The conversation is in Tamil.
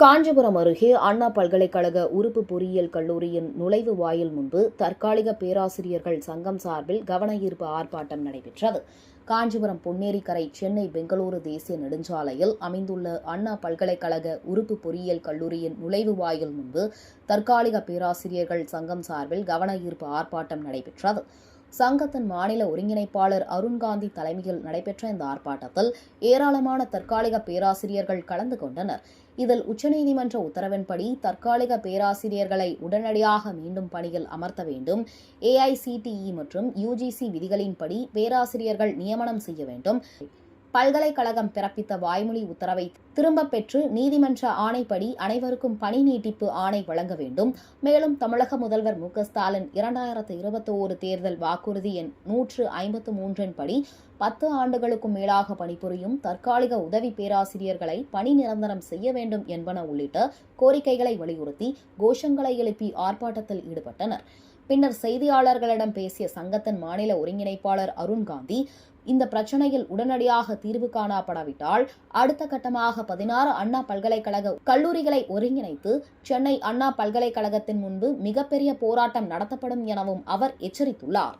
காஞ்சிபுரம் அருகே அண்ணா பல்கலைக்கழக உறுப்பு பொறியியல் கல்லூரியின் நுழைவு வாயில் முன்பு தற்காலிக பேராசிரியர்கள் சங்கம் சார்பில் கவனஈர்ப்பு ஆர்ப்பாட்டம் நடைபெற்றது. காஞ்சிபுரம் பொன்னேரிக்கரை சென்னை பெங்களூரு தேசிய நெடுஞ்சாலையில் அமைந்துள்ள அண்ணா பல்கலைக்கழக உறுப்பு பொறியியல் கல்லூரியின் நுழைவு வாயில் முன்பு தற்காலிக பேராசிரியர்கள் சங்கம் சார்பில் கவன ஈர்ப்பு ஆர்ப்பாட்டம் நடைபெற்றது. சங்கத்தின் மாநில ஒருங்கிணைப்பாளர் அருண்காந்தி தலைமையில் நடைபெற்ற இந்த ஆர்ப்பாட்டத்தில் ஏராளமான தற்காலிக பேராசிரியர்கள் கலந்து கொண்டனர். இதில் உச்சநீதிமன்ற உத்தரவின்படி தற்காலிக பேராசிரியர்களை உடனடியாக மீண்டும் பணியில் அமர்த்த வேண்டும். ஏஐசிடிஇ மற்றும் யுஜிசி விதிகளின்படி பேராசிரியர்கள் நியமனம் செய்ய வேண்டும். பல்கலைக்கழகம் பிறப்பித்த வாய்மொழி உத்தரவை திரும்பப் பெற்று நீதிமன்ற ஆணைப்படி அனைவருக்கும் பணி நீட்டிப்பு ஆணை வழங்க வேண்டும். மேலும் தமிழக முதல்வர் மு. க. ஸ்டாலின் இரண்டாயிரத்து இருபத்தி ஓரு தேர்தல் வாக்குறுதி எண் நூற்று ஐம்பத்து மூன்றின் படி பத்து ஆண்டுகளுக்கும் மேலாக பணிபுரியும் தற்காலிக உதவி பேராசிரியர்களை பணி நிரந்தரம் செய்ய வேண்டும் என்பன உள்ளிட்ட கோரிக்கைகளை வலியுறுத்தி கோஷங்களை எழுப்பி ஆர்ப்பாட்டத்தில் ஈடுபட்டனர். பின்னர் செய்தியாளர்களிடம் பேசிய சங்கத்தின் மாநில ஒருங்கிணைப்பாளர் அருண்காந்தி இந்த பிரச்சனையில் உடனடியாக தீர்வு காணப்படாவிட்டால் அடுத்த கட்டமாக பதினாறு அண்ணா பல்கலைக்கழக கல்லூரிகளை ஒருங்கிணைத்து சென்னை அண்ணா பல்கலைக்கழகத்தின் முன்பு மிகப்பெரிய போராட்டம் நடத்தப்படும் எனவும் அவர் எச்சரித்துள்ளார்.